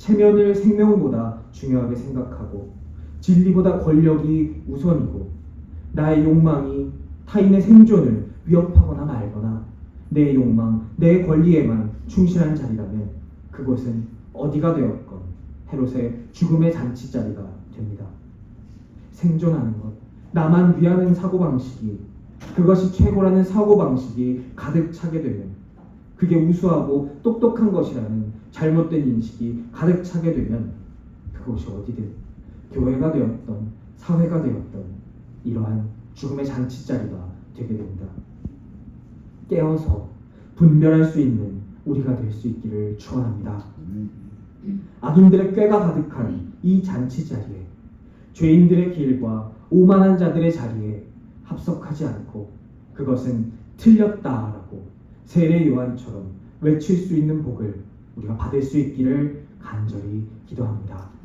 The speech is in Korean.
체면을 생명보다 중요하게 생각하고 진리보다 권력이 우선이고 나의 욕망이 타인의 생존을 위협하거나 말거나 내 욕망, 내 권리에만 충실한 자리라면 그곳은 어디가 되었건 헤롯의 죽음의 잔치자리가 됩니다. 생존하는 것, 나만 위하는 사고방식이 그것이 최고라는 사고방식이 가득 차게 되면 그게 우수하고 똑똑한 것이라는 잘못된 인식이 가득 차게 되면 그것이 어디든 교회가 되었던 사회가 되었던 이러한 죽음의 잔치자리가 되게 됩니다. 깨어서 분별할 수 있는 우리가 될 수 있기를 축원합니다. 악인들의 꾀가 가득한 이 잔치 자리에 죄인들의 길과 오만한 자들의 자리에 합석하지 않고 그것은 틀렸다라고 세례 요한처럼 외칠 수 있는 복을 우리가 받을 수 있기를 간절히 기도합니다.